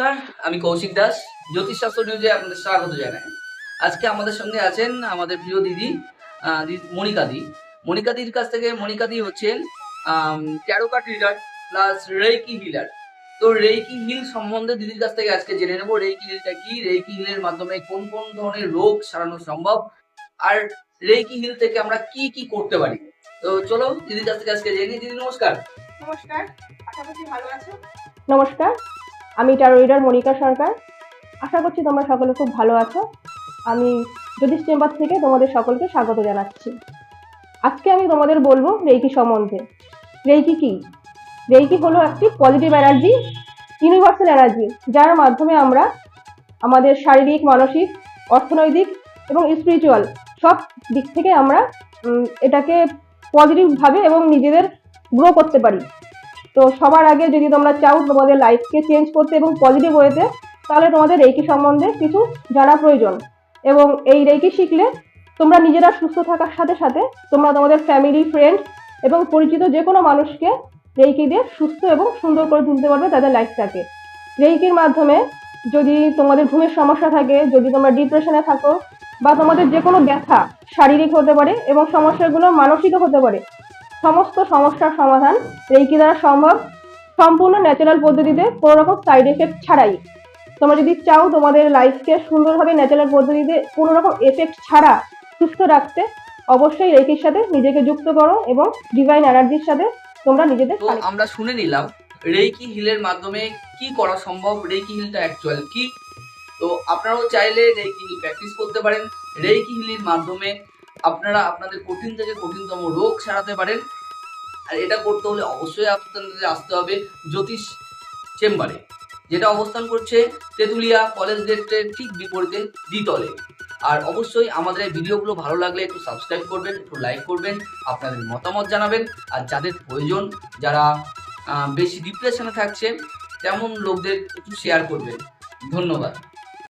নমস্কার আমি কৌশিক দাস জ্যোতিষশাস্ত্র নিউজে আপনাদের স্বাগত জানাই। আজকে আমাদের সঙ্গে আছেন আমাদের প্রিয় দিদি আহ, দি- মনিকাদি মনিকাদির কাছ থেকে মনিকাদি হচ্ছেন tarot card reader plus reiki healer তো রেইকি হিল সম্বন্ধে দিদির কাছ থেকে আজকে জেনে নেব রেইকি হিলটা কি? রেইকি হিলের মাধ্যমে কোন কোন ধরনের রোগ সারানো সম্ভব? আর রেইকি হিল থেকে আমরা কি কি করতে পারি? তো চলো দিদির কাছ থেকে আজকে জেনে দিদি নমস্কার। নমস্কার আশা করছি ভালো আছো নমস্কার। আমি টারো রিডার মনিকা সরকার। আশা করছি তোমরা সকলে খুব ভালো আছো। আমি জ্যোতিষ চেম্বার থেকে তোমাদের সকলকে স্বাগত জানাচ্ছি। আজকে আমি তোমাদের বলব রেইকি সম্বন্ধে। রেইকি কি? রেইকি হলো একটি পজিটিভ এনার্জি ইউনিভার্সাল এনার্জি যার মাধ্যমে আমরা আমাদের শারীরিক, মানসিক, অর্থনৈতিক এবং স্পিরিচুয়াল সব দিক থেকে আমরা এটাকে পজিটিভভাবে এবং নিজেদের গ্রো করতে পারি। তো সবার আগে যদি তোমরা চাও তোমাদের লাইফকে চেঞ্জ করতে এবং পজিটিভ ওয়েতে তাহলে তোমাদের রেকি সম্বন্ধে কিছু জানা প্রয়োজন। এবং এই রেকি শিখলে তোমরা নিজেরা সুস্থ থাকার সাথে সাথে তোমরা তোমাদের ফ্যামিলি ফ্রেন্ড এবং পরিচিত যে কোনো মানুষকে রেকি দিয়ে সুস্থ এবং সুন্দর করে তুলতে পারবে তাদের লাইফটাকে রেকির মাধ্যমে যদি তোমাদের ঘুমের সমস্যা থাকে, যদি তোমরা ডিপ্রেশনে থাকো বা তোমাদের যে কোনো ব্যথা শারীরিক হতে পারে এবং সমস্যাগুলো মানসিকও হতে পারে সমস্ত সমস্যার সমাধান রেইকি দ্বারা সম্ভব। সম্পূর্ণ ন্যাচারাল পদ্ধতিতে কোনো রকম সাইড এফেক্ট ছাড়াই। তোমরা যদি চাও তোমাদের লাইফকে সুন্দরভাবে ন্যাচারাল পদ্ধতিতে কোনো রকম এফেক্ট ছাড়া সুস্থ রাখতে অবশ্যই রেইকির সাথে নিজেকে যুক্ত করো এবং ডিভাইন এনার্জির সাথে তোমরা নিজেদের আমরা শুনে নিলাম রেইকি হিলের মাধ্যমে কি করা সম্ভব? রেইকি হিলটা অ্যাকচুয়াল কি? তো আপনারাও চাইলে রেইকি হিল প্র্যাকটিস করতে পারেন। রেইকি হিলের মাধ্যমে আপনারা আপনাদের কঠিন থেকে কঠিনতম রোগ সারাতে পারেন। আর এটা করতে হলে অবশ্যই আপনাদের আসতে হবে জ্যোতিষ চেম্বারে, যেটা অবস্থান করছে তেঁতুলিয়া কলেজ গেটের ঠিক বিপরীতে দ্বিতলে। আর অবশ্যই আমাদের এই ভিডিওগুলো ভালো লাগলে একটু সাবস্ক্রাইব করবেন, একটু লাইক করবেন, আপনাদের মতামত জানাবেন। আর যাদের প্রয়োজন, যারা বেশি ডিপ্রেশনে থাকছে, তেমন লোকদের একটু শেয়ার করবেন। ধন্যবাদ।